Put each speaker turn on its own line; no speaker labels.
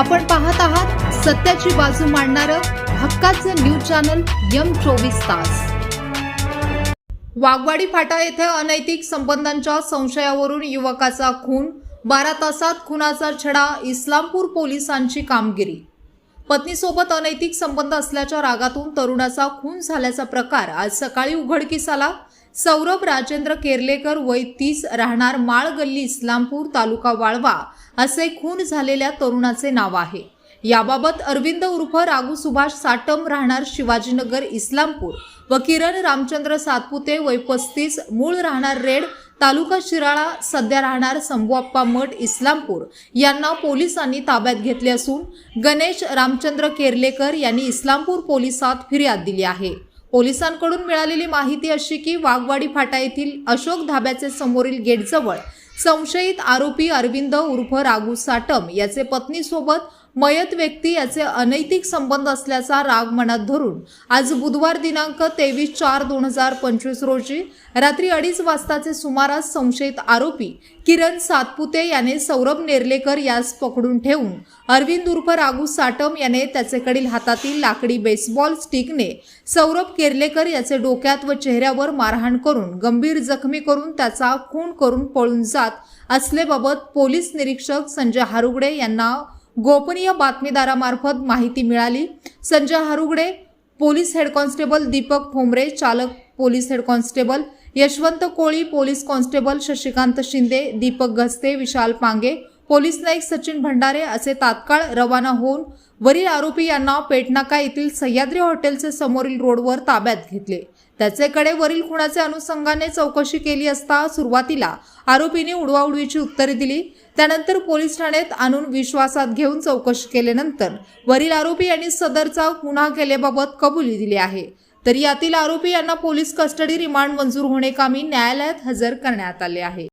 आपण पाहत आहात सत्याची बाजू मांडणारं हक्काचं न्यूज चॅनल यम चोवीस तास. वाघवाडी फाटा येथे अनैतिक संबंधांच्या संशयावरून युवकाचा खून बारा तासात खुनाचा छडा इस्लामपूर पोलिसांची कामगिरी. पत्नीसोबत अनैतिक संबंध असल्याच्या रागातून तरुणाचा खून झाल्याचा प्रकार आज सकाळी उघडकीस आला. सौरभ राजेंद्र केरलेकर वय तीस राहणार माळ गल्ली इस्लामपूर तालुका वाळवा असे खून झालेल्या तरुणाचे नाव आहे. याबाबत अरविंद उर्फ रागू सुभाष साटम राहणार शिवाजीनगर इस्लामपूर व किरण रामचंद्र सातपुते वय पस्तीस मूळ राहणार रेड तालुका शिराळा सध्या राहणार संभुआप्पा मठ इस्लामपूर यांना पोलिसांनी ताब्यात घेतले असून गणेश रामचंद्र केर्लेकर यांनी इस्लामपूर पोलिसात फिर्याद दिली आहे. पोलिसांकडून मिळालेली माहिती अशी की वाघवाडी फाटा येथील अशोक धाब्याचे समोरील गेटजवळ संशयित आरोपी अरविंद उर्फ रागू साटम याचे पत्नीसोबत मयत व्यक्ती याचे अनैतिक संबंध असल्याचा राग मनात धरून आज बुधवार दिनांक तेवीस चार दोन हजार पंचवीस रोजी रात्री अडीच वाजताचे सुमारास संशयित आरोपी किरण सातपुते याने सौरभ नेर्लेकर यास पकडून ठेवून अरविंद उर्फ रागू साटम याने त्याचेकडील हातातील लाकडी बेसबॉल स्टिकने सौरभ केर्लेकर याचे डोक्यात व चेहऱ्यावर मारहाण करून गंभीर जखमी करून त्याचा खून करून पळून जात असल्याबाबत पोलीस निरीक्षक संजय हारुगडे यांना गोपनीय बातमीदारामार्फत माहिती मिळाली. Sanjay Harugade police head constable Deepak Thombare चालक police head constable Yashwant Koli police constable Shashikant Shinde Deepak Ghaste Vishal Pange police naik Sachin Bhandare असे तात्काळ रवाना होऊन वरील आरोपी यांना पेटनाका येथील सह्याद्री हॉटेलचे समोरील रोडवर ताब्यात घेतले. त्याचेकडे वरील खुणाचे अनुषंगाने चौकशी केली असता सुरुवातीला आरोपीने उडवाउडवीची उत्तरे दिली. त्यानंतर पोलीस ठाण्यात आणून विश्वासात घेऊन चौकशी केल्यानंतर वरील आरोपी यांनी सदरचा गुन्हा केल्याबाबत कबुली दिली आहे. तर यातील आरोपी यांना पोलीस कस्टडी रिमांड मंजूर होणे कामी न्यायालयात हजर करण्यात आले आहे.